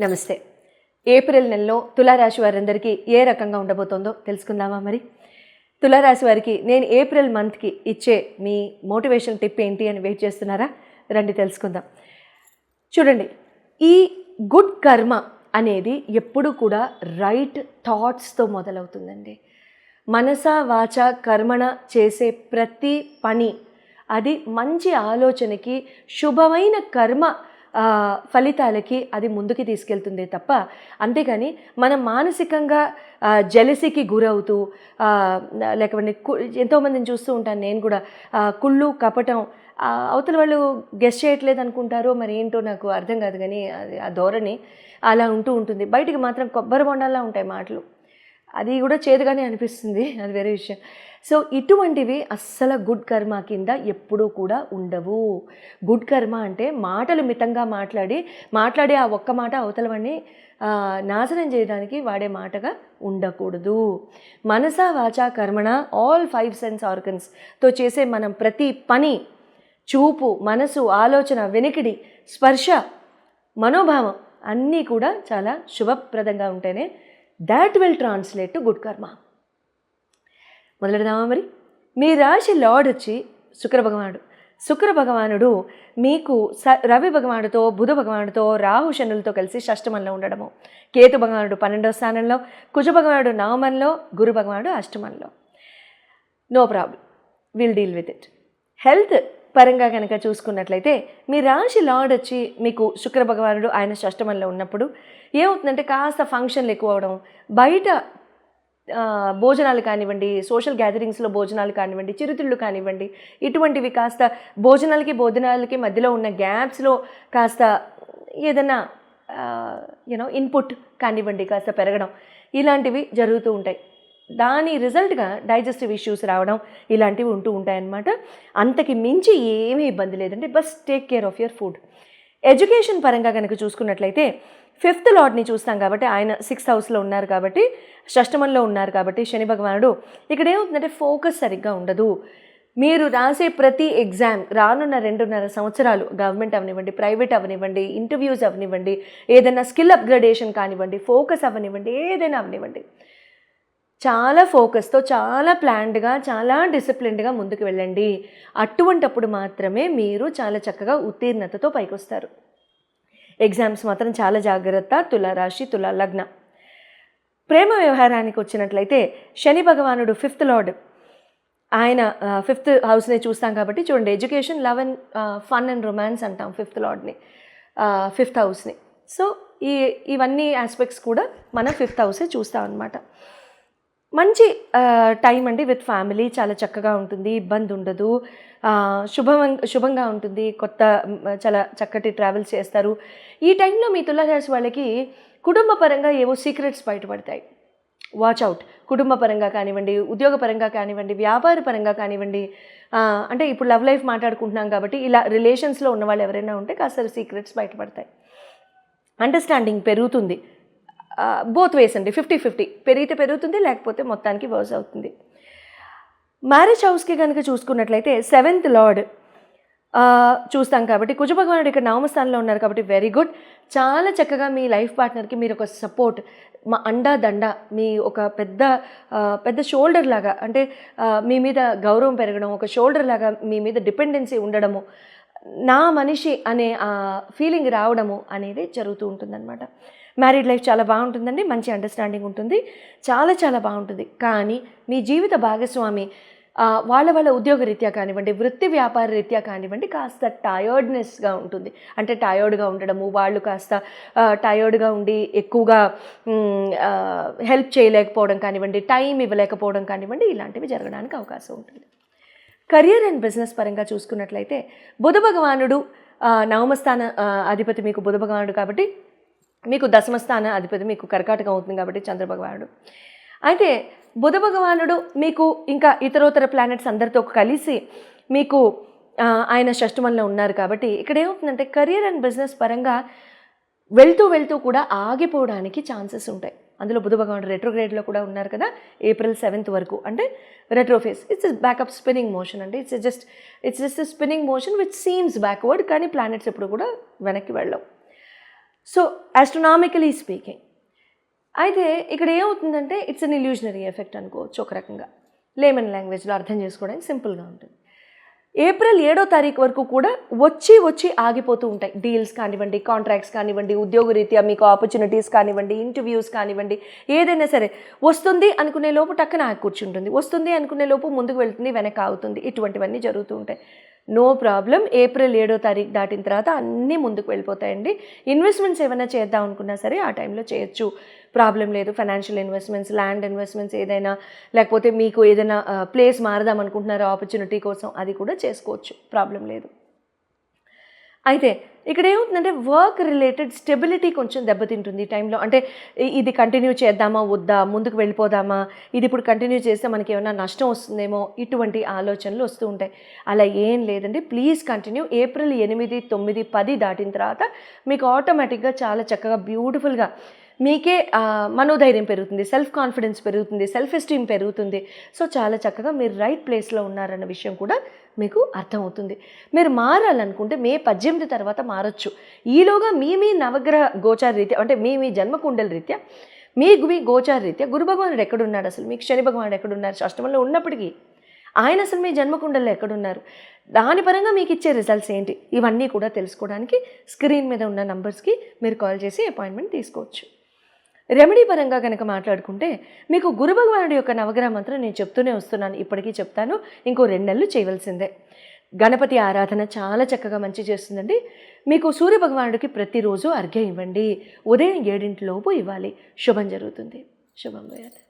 నమస్తే. ఏప్రిల్ నెలలో తులారాశి వారందరికీ ఏ రకంగా ఉండబోతోందో తెలుసుకుందామా మరి? తులారాశి వారికి నేను ఏప్రిల్ మంత్కి ఇచ్చే మీ మోటివేషన్ టిప్ ఏంటి అని వెయిట్ చేస్తున్నారా? రండి తెలుసుకుందాం. చూడండి ఈ గుడ్ కర్మ అనేది ఎప్పుడు కూడా రైట్ థాట్స్తో మొదలవుతుందండి. మనస వాచ కర్మణ చేసే ప్రతి పని అది మంచి ఆలోచనకి శుభమైన కర్మ ఫలితాలకి అది ముందుకి తీసుకెళ్తుందే తప్ప అంతేగాని మనం మానసికంగా జలసికి గురవుతూ లేకపోతే ఎంతోమందిని చూస్తూ ఉంటాను నేను కూడా. కుళ్ళు కపటం అవతల వాళ్ళు గెస్ట్ చేయట్లేదు అనుకుంటారో మరి ఏంటో నాకు అర్థం కాదు కానీ అది ఆ ధోరణి అలా ఉంటూ ఉంటుంది. బయటికి మాత్రం కొబ్బరి బొండాల్లా ఉంటాయి మాటలు. అది కూడా చేదుగానే అనిపిస్తుంది. అది వేరే విషయం. సో ఇటువంటివి అస్సలు గుడ్ కర్మ కింద ఎప్పుడూ కూడా ఉండవు. గుడ్ కర్మ అంటే మాటలు మితంగా మాట్లాడి మాట్లాడే ఆ ఒక్క మాట అవతలవన్నీ నాశనం చేయడానికి వాడే మాటగా ఉండకూడదు. మనస వాచ కర్మణ ఆల్ ఫైవ్ సెన్స్ ఆర్గన్స్తో చేసే మనం ప్రతి పని చూపు మనసు ఆలోచన వెనికిడి స్పర్శ మనోభావం అన్నీ కూడా చాలా శుభప్రదంగా ఉంటేనే that will translate to good karma మొదలెడదామా మరి? మీ రాశి లార్డ్ వచ్చి శుక్ర భగవానుడు. శుక్ర భగవానుడు మీకు స రవి భగవానుడితో బుధ భగవానుడితో రాహు శనులతో కలిసి షష్టమంలో ఉండడము. కేతు భగవానుడు పన్నెండవ స్థానంలో కుజ భగవానుడు నవమంలో గురు భగవానుడు అష్టమంలో. No problem will deal with it health పరంగా కనుక చూసుకున్నట్లయితే మీ రాశి లార్డ్ వచ్చి మీకు శుక్ర భగవానుడు ఆయన షష్టమంలో ఉన్నప్పుడు ఏమవుతుందంటే కాస్త ఫంక్షన్లు ఎక్కువ అవడం బయట భోజనాలు కానివ్వండి సోషల్ గ్యాదరింగ్స్లో భోజనాలు కానివ్వండి చిరుతిళ్ళు కానివ్వండి ఇటువంటివి కాస్త భోజనాలకి భోజనాలకి మధ్యలో ఉన్న గ్యాప్స్లో కాస్త ఏదైనా యూనో ఇన్పుట్ కానివ్వండి కాస్త పెరగడం ఇలాంటివి జరుగుతూ ఉంటాయి. దాని రిజల్ట్గా డైజెస్టివ్ ఇష్యూస్ రావడం ఇలాంటివి ఉంటూ ఉంటాయన్నమాట. అంతకి మించి ఏమీ ఇబ్బంది లేదంటే bus take care of your food. Education పరంగా కనుక చూసుకున్నట్లయితే ఫిఫ్త్ లార్డ్ని చూస్తాం కాబట్టి ఆయన సిక్స్త్ హౌస్లో ఉన్నారు కాబట్టి షష్టమంలో ఉన్నారు కాబట్టి శని భగవానుడు. ఇక్కడ ఏమవుతుందంటే ఫోకస్ సరిగ్గా ఉండదు. మీరు రాసే ప్రతి ఎగ్జామ్ రానున్న రెండున్నర సంవత్సరాలు గవర్నమెంట్ అవనివ్వండి ప్రైవేట్ అవనివ్వండి ఇంటర్వ్యూస్ అవనివ్వండి ఏదైనా స్కిల్ అప్గ్రేడేషన్ కానివ్వండి ఫోకస్ అవనివ్వండి ఏదైనా అవనివ్వండి. చాలా ఫోకస్తో చాలా ప్లాన్డ్గా చాలా డిసిప్లిన్డ్గా ముందుకు వెళ్ళండి. అటువంటప్పుడు మాత్రమే మీరు చాలా చక్కగా ఉత్తీర్ణతతో పైకొస్తారు. ఎగ్జామ్స్ మాత్రం చాలా జాగ్రత్త తులారాశి తులా లగ్న ప్రేమ వ్యవహారానికి వచ్చినట్లయితే శని భగవానుడు ఫిఫ్త్ లార్డ్. ఆయన ఫిఫ్త్ హౌస్ని చూస్తాం కాబట్టి చూడండి education love and fun and romance అంటాం ఫిఫ్త్ లార్డ్ని ఫిఫ్త్ హౌస్ని. సో ఈ ఇవన్నీ ఆస్పెక్ట్స్ కూడా మనం ఫిఫ్త్ హౌసే చూస్తాం అనమాట మంచి టైం అండి విత్ ఫ్యామిలీ. చాలా చక్కగా ఉంటుంది. ఇబ్బంది ఉండదు. ఆ, శుభం శుభంగా ఉంటుంది. కొత్త చాలా చక్కటి ట్రావెల్స్ చేస్తారు. ఈ టైంలో మీ తులారాశి వాళ్ళకి కుటుంబ పరంగా ఏవో సీక్రెట్స్ బయటపడతాయి. Watch out. కుటుంబ పరంగా కానివ్వండి ఉద్యోగ పరంగా కానివ్వండి వ్యాపార పరంగా కానివ్వండి అంటే ఇప్పుడు లవ్ లైఫ్ మాట్లాడుకుంటున్నాం కాబట్టి ఇలా రిలేషన్స్లో ఉన్న వాళ్ళు ఎవరైనా ఉంటే కాస్త సీక్రెట్స్ బయటపడతాయి. అండర్స్టాండింగ్ పెరుగుతుంది. బోత్ వేస్ అండి. ఫిఫ్టీ ఫిఫ్టీ పెరిగితే పెరుగుతుంది లేకపోతే మొత్తానికి వర్స్ అవుతుంది. మ్యారేజ్ హౌస్కి కనుక చూసుకున్నట్లయితే సెవెంత్ లార్డ్ చూస్తాం కాబట్టి కుజ భగవానుడు ఇక్కడ నవమస్థానంలో ఉన్నారు కాబట్టి వెరీ గుడ్ చాలా చక్కగా మీ లైఫ్ పార్ట్నర్కి మీరు ఒక సపోర్ట్ మా అండా దండ మీ ఒక పెద్ద పెద్ద షోల్డర్ లాగా అంటే మీ మీద గౌరవం పెరగడం ఒక షోల్డర్ లాగా మీ మీద డిపెండెన్సీ ఉండడము నా మనిషి అనే ఫీలింగ్ రావడము అనేది జరుగుతూ ఉంటుందన్నమాట. మ్యారీడ్ లైఫ్ చాలా బాగుంటుందండి మంచి అండర్స్టాండింగ్ ఉంటుంది చాలా చాలా బాగుంటుంది. కానీ మీ జీవిత భాగస్వామి వాళ్ళ వాళ్ళ ఉద్యోగ రీత్యా కానివ్వండి వృత్తి వ్యాపార రీత్యా కానివ్వండి కాస్త టయర్డ్నెస్గా ఉంటుంది. అంటే టయర్డ్గా ఉండడము వాళ్ళు కాస్త టయర్డ్గా ఉండి ఎక్కువగా హెల్ప్ చేయలేకపోవడం కానివ్వండి టైం ఇవ్వలేకపోవడం కానివ్వండి ఇలాంటివి జరగడానికి అవకాశం ఉంటుంది. కెరియర్ అండ్ బిజినెస్ పరంగా చూసుకున్నట్లయితే బుధ భగవానుడు నవమస్థాన అధిపతి మీకు బుధ భగవానుడు కాబట్టి మీకు దశమస్థాన అధిపతి మీకు కర్కాటకం అవుతుంది కాబట్టి చంద్రభగవానుడు. అయితే బుధ భగవానుడు మీకు ఇంకా ఇతరోతర ప్లానెట్స్ అందరితో కలిసి మీకు ఆయన షష్టమంలో ఉన్నారు కాబట్టి ఇక్కడ ఏమవుతుందంటే కెరియర్ అండ్ బిజినెస్ పరంగా వెళ్తూ వెళ్తూ కూడా ఆగిపోవడానికి ఛాన్సెస్ ఉంటాయి. అందులో బుధ భగవానుడు రెట్రోగ్రేడ్లో కూడా ఉన్నారు కదా ఏప్రిల్ సెవెంత్ వరకు. అంటే retro phase it's back up spinning motion అంటే it's just it's just spinning motion which seems backward కానీ ప్లానెట్స్ ఎప్పుడు కూడా వెనక్కి వెళ్ళవు. సో ఆస్ట్రనామికలీ స్పీకింగ్ అయితే ఇక్కడ ఏమవుతుందంటే ఇట్స్ అన్ ఇల్యూషనరీ ఎఫెక్ట్ అనుకోవచ్చు ఒక రకంగా. లేమన్ లాంగ్వేజ్లో అర్థం చేసుకోవడానికి సింపుల్గా ఉంటుంది. ఏప్రిల్ ఏడో తారీఖు వరకు కూడా వచ్చి వచ్చి ఆగిపోతూ ఉంటాయి. డీల్స్ కానివ్వండి కాంట్రాక్ట్స్ కానివ్వండి ఉద్యోగరీత్యా మీకు ఆపర్చునిటీస్ కానివ్వండి ఇంటర్వ్యూస్ కానివ్వండి ఏదైనా సరే వస్తుంది అనుకునే లోపు టక్కన ఆగి కూర్చుంటుంది. వస్తుంది అనుకునే లోపు ముందుకు వెళ్తుంది వెనక ఆగుతుంది. ఇటువంటివన్నీ జరుగుతూ ఉంటాయి. No problem. ఏప్రిల్ ఏడో తారీఖు దాటిన తర్వాత అన్నీ ముందుకు వెళ్ళిపోతాయండి. ఇన్వెస్ట్మెంట్స్ ఏమైనా చేద్దాం అనుకున్నా సరే ఆ టైంలో చేయొచ్చు. ప్రాబ్లం లేదు. ఫైనాన్షియల్ ఇన్వెస్ట్మెంట్స్ ల్యాండ్ ఇన్వెస్ట్మెంట్స్ ఏదైనా లేకపోతే మీకు ఏదైనా ప్లేస్ మారదాం అనుకుంటున్నారో ఆపర్చునిటీ కోసం అది కూడా చేసుకోవచ్చు. ప్రాబ్లం లేదు. అయితే ఇక్కడ ఏమవుతుందంటే వర్క్ రిలేటెడ్ స్టెబిలిటీ కొంచెం దెబ్బతింటుంది ఈ టైంలో. అంటే ఇది కంటిన్యూ చేద్దామా వద్దా ముందుకు వెళ్ళిపోదామా ఇది ఇప్పుడు కంటిన్యూ చేస్తే మనకి ఏమైనా నష్టం వస్తుందేమో ఇటువంటి ఆలోచనలు వస్తూ ఉంటాయి. అలా ఏం లేదండి. Please continue. ఏప్రిల్ ఎనిమిది తొమ్మిది పది దాటిన తర్వాత మీకు ఆటోమేటిక్గా చాలా చక్కగా బ్యూటిఫుల్గా మీకే మనోధైర్యం పెరుగుతుంది సెల్ఫ్ కాన్ఫిడెన్స్ పెరుగుతుంది సెల్ఫ్ ఎస్టీమ్ పెరుగుతుంది. సో చాలా చక్కగా మీరు రైట్ ప్లేస్లో ఉన్నారన్న విషయం కూడా మీకు అర్థమవుతుంది. మీరు మారాలనుకుంటే మే పద్దెనిమిది తర్వాత మారచ్చు. ఈలోగా మీ మీ నవగ్రహ గోచార రీత్యా అంటే మీ మీ జన్మకుండల రీత్యా మీ మీ గోచార రీత్యా గురు భగవానుడు ఎక్కడున్నాడు అసలు? మీకు శని భగవానుడు ఎక్కడున్నారు? అష్టమంలో ఉన్నప్పటికీ ఆయన అసలు మీ జన్మకుండల్లో ఎక్కడున్నారు? దాని పరంగా మీకు ఇచ్చే రిజల్ట్స్ ఏంటి? ఇవన్నీ కూడా తెలుసుకోవడానికి స్క్రీన్ మీద ఉన్న నంబర్స్కి మీరు కాల్ చేసి అపాయింట్మెంట్ తీసుకోవచ్చు. రెమెడీ పరంగా కనుక మాట్లాడుకుంటే మీకు గురు భగవానుడి యొక్క నవగ్రహ మంత్రం నేను చెప్తూనే వస్తున్నాను. ఇప్పటికీ చెప్తాను. ఇంకో రెండు నెలలు చేయవలసిందే. గణపతి ఆరాధన చాలా చక్కగా మంచి చేస్తుందండి. మీకు సూర్య భగవానుడికి ప్రతిరోజు అర్ఘ్యం ఇవ్వండి. ఉదయం ఏడింటిలోపు ఇవ్వాలి. శుభం జరుగుతుంది. శుభం వేయాలి